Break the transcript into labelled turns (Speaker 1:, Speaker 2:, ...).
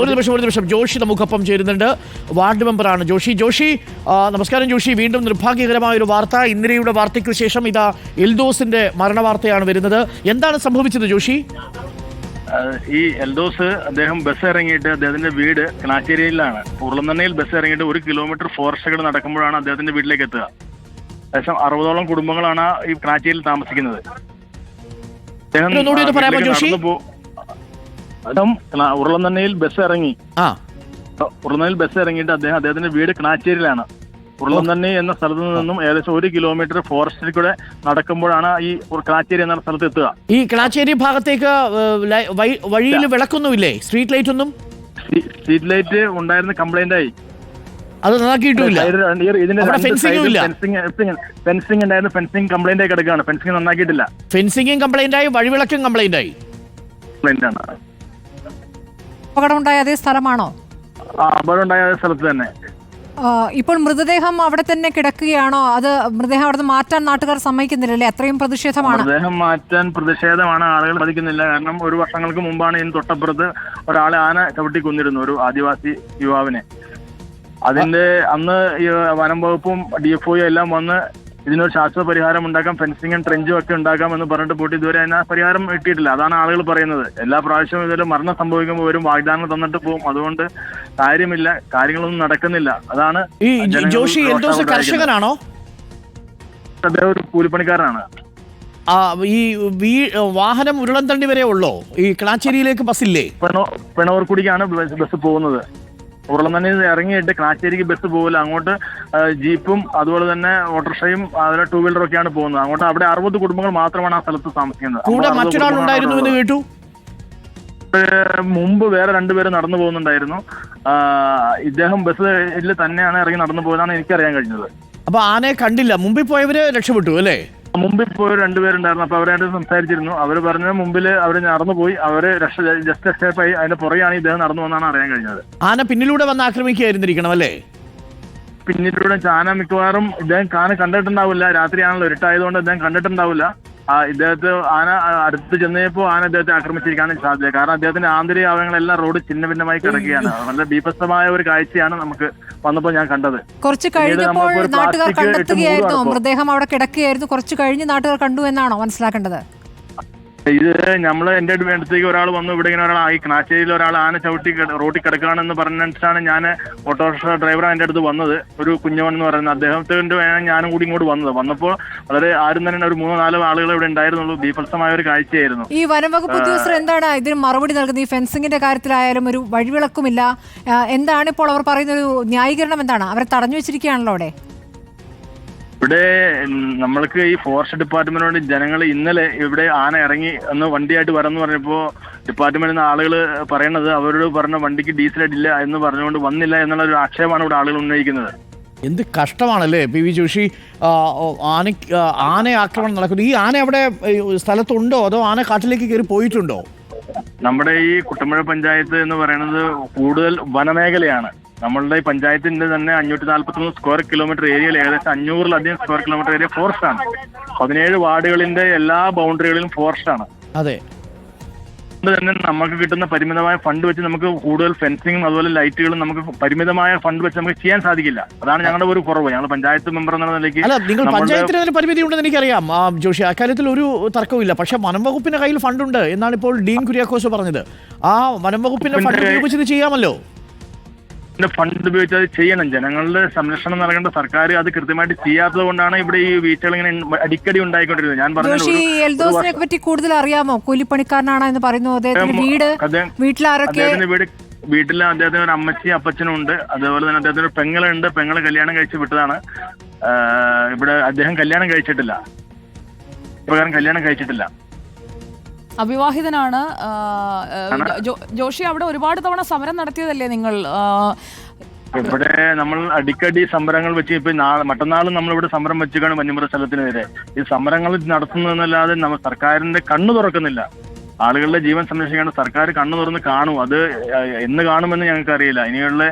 Speaker 1: ഒരു നിമിഷം ഒരു നിമിഷം. ജോഷി നമുക്കൊപ്പം ചേരുന്നുണ്ട്. വാർഡ് മെമ്പറാണ് ജോഷി. ജോഷി നമസ്കാരം ജോഷി. വീണ്ടും നിർഭാഗ്യകരമായ ഒരു വാർത്ത ഇന്ദിരയുടെ വാർത്തയ്ക്ക് ശേഷം ഇതാ എൽദോസിന്റെ മരണ വാർത്തയാണ് വരുന്നത്. എന്താണ് സംഭവിച്ചത് ജോഷി?
Speaker 2: ഈ എൽദോസ് അദ്ദേഹം ബസ് ഇറങ്ങിയിട്ട് അദ്ദേഹത്തിന്റെ വീട് കണാച്ചേരിയിലാണ് ഉരുളന്നണ്ണയിൽ ബസ് ഇറങ്ങിയിട്ട് ഒരു കിലോമീറ്റർ ഫോറസ്റ്റുകൾ നടക്കുമ്പോഴാണ് അദ്ദേഹത്തിന്റെ വീട്ടിലേക്ക് എത്തുക. ഏകദേശം അറുപതോളം കുടുംബങ്ങളാണ് ഈ കണാച്ചേരിയിൽ താമസിക്കുന്നത്. അദ്ദേഹം അദ്ദേഹം ഉരുളന്നണ്ണയിൽ ബസ് ഇറങ്ങി.
Speaker 1: ആ.
Speaker 2: ഉരുളന്നണ്ണയിൽ ബസ് ഇറങ്ങിയിട്ട് അദ്ദേഹം അദ്ദേഹത്തിന്റെ വീട് കണാച്ചേരിയിലാണ്. ഉരുളന്നണ്ണി എന്ന സ്ഥലത്ത് നിന്നും ഏകദേശം ഒരു കിലോമീറ്റർ ഫോറസ്റ്റിൽ കൂടെ നടക്കുമ്പോഴാണ് ഈ കണാച്ചേരി എന്ന സ്ഥലത്ത് എത്തുക.
Speaker 1: ഈ കണാച്ചേരി ഭാഗത്തേക്ക് വഴിയിൽ വിളക്കൊന്നുമില്ലേ? സ്ട്രീറ്റ് ലൈറ്റ് ഒന്നും?
Speaker 2: സ്ട്രീറ്റ് ലൈറ്റ് ഉണ്ടായിരുന്ന കംപ്ലൈന്റ് ആയി.
Speaker 1: അത് നന്നാക്കിയിട്ടില്ല
Speaker 2: ഫെൻസിങ് ഉണ്ടായിരുന്നു കംപ്ലൈന്റ് ആയി കിടക്കുകയാണ്. നന്നാക്കിയിട്ടില്ല.
Speaker 1: ഫെൻസിംഗ് കംപ്ലൈന്റ് ആയി വഴിവിളക്കും കംപ്ലൈന്റ് ആയി.
Speaker 2: കംപ്ലൈന്റ് ആണ്.
Speaker 3: അപകടമുണ്ടായ അതേ സ്ഥലമാണോ?
Speaker 2: ആ അപകടം ഉണ്ടായ സ്ഥലത്ത് തന്നെ.
Speaker 3: ഇപ്പോൾ മൃതദേഹം അവിടെ തന്നെ കിടക്കുകയാണോ? അത് മൃതദേഹം അവിടെ മാറ്റാൻ നാട്ടുകാർ സമ്മതിക്കുന്നില്ലല്ലേ? അത്രയും പ്രതിഷേധമാണ്.
Speaker 2: മൃതദേഹം മാറ്റാൻ പ്രതിഷേധമാണ്. ആളുകൾ സാധിക്കുന്നില്ല കാരണം ഒരു വർഷങ്ങൾക്ക് മുമ്പാണ് ഇതിന് തൊട്ടപ്പുറത്ത് ഒരാളെ ആന ചവിട്ടി കൊന്നിരുന്നു ഒരു ആദിവാസി യുവാവിനെ. അതിന്റെ അന്ന് വനം വകുപ്പും ഡി എഫ് എല്ലാം വന്ന് ഇതിനൊരു ശാശ്വത പരിഹാരം ഉണ്ടാക്കാം ഫെൻസിങ്ങും ട്രെഞ്ചും ഒക്കെ ഉണ്ടാക്കാം എന്ന് പറഞ്ഞിട്ട് പൂട്ടി ഇതുവരെ അതിന് പരിഹാരം കിട്ടിയിട്ടില്ല. അതാണ് ആളുകൾ പറയുന്നത്. എല്ലാ പ്രാവശ്യവും ഇതുവരെ മരണം സംഭവിക്കുമ്പോൾ വരും വാഗ്ദാനം തന്നിട്ട് പോകും അതുകൊണ്ട് കാര്യമില്ല കാര്യങ്ങളൊന്നും നടക്കുന്നില്ല. അതാണ്
Speaker 1: ഈ ജോഷി എൽദോസ് കർഷകനാണോ?
Speaker 2: അദ്ദേഹം ഒരു കൂലിപ്പണിക്കാരനാണ്.
Speaker 1: ഈ വീ വാഹനം ഉരുളൻതണ്ടി വരെ ഉള്ളോ? ഈ ക്ലാച്ചേരിയിലേക്ക് ബസ്
Speaker 2: ഇല്ലേ പിണവർക്കുടിക്കാണ് ബസ് പോകുന്നത്. ഉരുളമണ്ണിൽ നിന്ന് ഇറങ്ങിയിട്ട് കാച്ചേരിക്ക് ബസ് പോകില്ല അങ്ങോട്ട് ജീപ്പും അതുപോലെ തന്നെ ഓട്ടോറിക്ഷയും അതുപോലെ ടൂ വീലറും ഒക്കെയാണ് പോകുന്നത്. അങ്ങോട്ട് അവിടെ അറുപത് കുടുംബങ്ങൾ മാത്രമാണ് ആ സ്ഥലത്ത് താമസിക്കുന്നത്.
Speaker 1: കൂടെ എന്ന് കേട്ടു?
Speaker 2: മുമ്പ് വേറെ രണ്ടുപേര് നടന്നു പോകുന്നുണ്ടായിരുന്നു. ഇദ്ദേഹം ബസ്സിൽ തന്നെയാണ് ഇറങ്ങി നടന്നു പോയതാണ് എനിക്കറിയാൻ കഴിഞ്ഞത്.
Speaker 1: അപ്പൊ ആനയെ കണ്ടില്ല. മുമ്പിൽ പോയവര് രക്ഷപ്പെട്ടു അല്ലേ?
Speaker 2: മുമ്പിൽ പോയ രണ്ടുപേരുണ്ടായിരുന്നു. അപ്പൊ അവരായിട്ട് സംസാരിച്ചിരുന്നു. അവർ പറഞ്ഞ മുമ്പിൽ അവർ നടന്നു പോയി അവർ രക്ഷ ജസ്റ്റ് ആയി അതിന്റെ പുറകെയാണ് ഇദ്ദേഹം നടന്നു വന്നാണ് അറിയാൻ കഴിഞ്ഞത്.
Speaker 1: ആന പിന്നിലൂടെ വന്ന് ആക്രമിക്കുകയായിരുന്നിരിക്കണം അല്ലേ?
Speaker 2: പിന്നിലൂടെ ചാന മിക്കവാറും ഇദ്ദേഹം കാന കണ്ടിട്ടുണ്ടാവില്ല. രാത്രിയാണല്ലോ ഇരുട്ടായതുകൊണ്ട് ഇദ്ദേഹം കണ്ടിട്ടുണ്ടാവില്ല. ആ ഇദ്ദേഹത്തെ ആന അടുത്ത് ചെന്നപ്പോ ആന ഇദ്ദേഹത്തെ ആക്രമിച്ചിരിക്കാനും സാധ്യത കാരണം അദ്ദേഹത്തിന്റെ ആന്തരിക അവയവങ്ങളെല്ലാം റോഡ് ചിന്ന ഭിന്നമായി കിടക്കുകയാണ്. വളരെ ബീഭത്സമായ ഒരു കാഴ്ചയാണ് നമുക്ക് വന്നപ്പോൾ ഞാൻ കണ്ടത്.
Speaker 3: കുറച്ച് കഴിഞ്ഞപ്പോൾ നാട്ടുകാർ കണ്ടെത്തുകയായിരുന്നു. മൃതദേഹം അവിടെ കിടക്കുകയായിരുന്നു. കുറച്ച് കഴിഞ്ഞ് നാട്ടുകാർ കണ്ടു എന്നാണോ മനസ്സിലാക്കേണ്ടത്?
Speaker 2: ഇത് നമ്മൾ എന്റെ അടുത്തേക്ക് ഒരാൾ വന്നു ഇവിടെ ഇങ്ങനെ ഒരാൾ ആയി കണാശ്ശേരിയിൽ ഒരാൾ ആന ചവിട്ടി റോട്ടിൽ കിടക്കുകയാണെന്ന് പറഞ്ഞിട്ടാണ് ഞാൻ ഓട്ടോറിക്ഷ ഡ്രൈവർ എന്റെ അടുത്ത് വന്നത്. ഒരു കുഞ്ഞവൻ എന്ന് പറയുന്നത് അദ്ദേഹത്തിന്റെ വേണം ഞാനും കൂടി ഇങ്ങോട്ട് വന്നത്. വന്നപ്പോൾ വളരെ ആരും തന്നെ ഒരു മൂന്നോ നാലോ ആളുകൾ ഇവിടെ ഉണ്ടായിരുന്നുള്ളൂ. ബീഭത്സമായ ഒരു കാഴ്ചയായിരുന്നു.
Speaker 3: ഈ വനംവകുപ്പ് ഉദ്യോഗസ്ഥർ എന്താണ് ഇതിന് മറുപടി നൽകുന്നത്? ഈ ഫെൻസിങ്ങിന്റെ കാര്യത്തിലായാലും ഒരു വഴിവിളക്കുമില്ല. എന്താണ് ഇപ്പോൾ അവർ പറയുന്ന ഒരു ന്യായീകരണം എന്താണ്? അവരെ തടഞ്ഞു വെച്ചിരിക്കുകയാണല്ലോ അവിടെ.
Speaker 2: ഇവിടെ നമ്മൾക്ക് ഈ ഫോറസ്റ്റ് ഡിപ്പാർട്ട്മെന്റിനോട് ജനങ്ങൾ ഇന്നലെ ഇവിടെ ആന ഇറങ്ങി ഒന്ന് വണ്ടിയായിട്ട് വരാമെന്ന് പറഞ്ഞപ്പോൾ ഡിപ്പാർട്ട്മെന്റിൽ നിന്ന് ആളുകൾ പറയണത് അവരോട് പറഞ്ഞ വണ്ടിക്ക് ഡീസൽ ഇല്ല എന്ന് പറഞ്ഞുകൊണ്ട് വന്നില്ല എന്നുള്ള ഒരു ആക്ഷേപമാണ് ഇവിടെ ആളുകൾ ഉന്നയിക്കുന്നത്.
Speaker 1: എന്ത് കഷ്ടമാണല്ലേ? പി വി ജോഷി ആന ആന ആക്രമണം നടക്കുന്നു. ഈ ആന അവിടെ സ്ഥലത്തുണ്ടോ? അതോ ആന കാട്ടിലേക്ക് കയറി പോയിട്ടുണ്ടോ?
Speaker 2: നമ്മുടെ ഈ കുട്ടമ്പുഴ പഞ്ചായത്ത് എന്ന് പറയുന്നത് കൂടുതൽ വനമേഖലയാണ്. നമ്മളുടെ ഈ പഞ്ചായത്തിന്റെ തന്നെ അഞ്ഞൂറ്റി നാല്പത്തൊന്ന് സ്ക്വയർ കിലോമീറ്റർ ഏരിയയിൽ ഏകദേശം അഞ്ഞൂറിലധികം സ്ക്വയർ കിലോമീറ്റർ ഏരിയ ഫോറസ്റ്റ് ആണ്. പതിനേഴ് വാർഡുകളിന്റെ എല്ലാ ബൗണ്ടറികളിലും ഫോറസ്റ്റ് ആണ്.
Speaker 1: അതെ.
Speaker 2: അതുകൊണ്ട് തന്നെ നമുക്ക് കിട്ടുന്ന പരിമിതമായ ഫണ്ട് വെച്ച് നമുക്ക് കൂടുതൽ ഫെൻസിങ്ങും അതുപോലെ ലൈറ്റുകളും നമുക്ക് പരിമിതമായ ഫണ്ട് വെച്ച് നമുക്ക് ചെയ്യാൻ സാധിക്കില്ല. അതാണ് ഞങ്ങളുടെ ഒരു കുറവ്. ഞങ്ങൾ പഞ്ചായത്ത് മെമ്പർ എന്ന നിലയ്ക്ക്
Speaker 1: അല്ല നിങ്ങൾ പഞ്ചായത്തിന് അതിന് പരിമിതി ഉണ്ടെന്ന് എനിക്കറിയാം. ജോഷി അക്കാര്യത്തിൽ ഒരു തർക്കവുമില്ല പക്ഷെ വനം വകുപ്പിന്റെ കയ്യിൽ ഫണ്ടുണ്ട് എന്നാണ് ഇപ്പോൾ ഡീൻ കുര്യാക്കോസ് പറഞ്ഞത്. ആ വനം വകുപ്പിന്റെ ഫണ്ട്
Speaker 2: ഉപയോഗിച്ചത്
Speaker 1: ഉപയോഗിച്ച് ചെയ്യാമല്ലോ.
Speaker 2: ഫണ്ട് ഉപയോഗിച്ച് അത് ചെയ്യണം. ജനങ്ങളുടെ സംരക്ഷണം നൽകേണ്ട സർക്കാർ അത് കൃത്യമായിട്ട് ചെയ്യാത്തത് കൊണ്ടാണ് ഇവിടെ ഈ വീഴ്ചകൾ ഇങ്ങനെ അടിക്കടി ഉണ്ടായിക്കൊണ്ടിരുന്നത്. ഞാൻ
Speaker 3: പറ്റി കൂടുതൽ അറിയാമോ കൂലിപ്പണിക്കാരനാണ് എന്ന് പറയുന്നു. അദ്ദേഹത്തിന്റെ വീട് വീട്ടിലാരൊക്കെ?
Speaker 2: വീട് വീട്ടിൽ അദ്ദേഹത്തിന് ഒരു അമ്മച്ചി അപ്പച്ചനും ഉണ്ട്. അതേപോലെ തന്നെ അദ്ദേഹത്തിന് ഒരു പെങ്ങളുണ്ട്. പെങ്ങൾ കല്യാണം കഴിച്ച് വിട്ടതാണ്. ഇവിടെ അദ്ദേഹം കല്യാണം കഴിച്ചിട്ടില്ല. പ്രകാരം കല്യാണം കഴിച്ചിട്ടില്ല.
Speaker 4: അവിവാഹിതനാണ് ജോഷി അവിടെ ഒരുപാട് തവണ സമരം നടത്തിയതല്ലേ നിങ്ങൾ?
Speaker 2: ഇവിടെ നമ്മൾ അടിക്കടി സമരങ്ങൾ വെച്ച് ഇപ്പൊ നാളെ മറ്റന്നാളും നമ്മൾ ഇവിടെ സമരം വെച്ചിക്കാണ് വന്യമൃഗ സ്ഥലത്തിനെതിരെ. ഈ സമരങ്ങൾ നടത്തുന്നതെന്നല്ലാതെ നമ്മൾ സർക്കാരിന്റെ കണ്ണു തുറക്കുന്നില്ല. ആളുകളുടെ ജീവൻ സംരക്ഷിക്കേണ്ട സർക്കാർ കണ്ണു തുറന്ന് കാണും. അത് എന്ന് കാണുമെന്ന് ഞങ്ങൾക്ക് അറിയില്ല ഇനിയുള്ള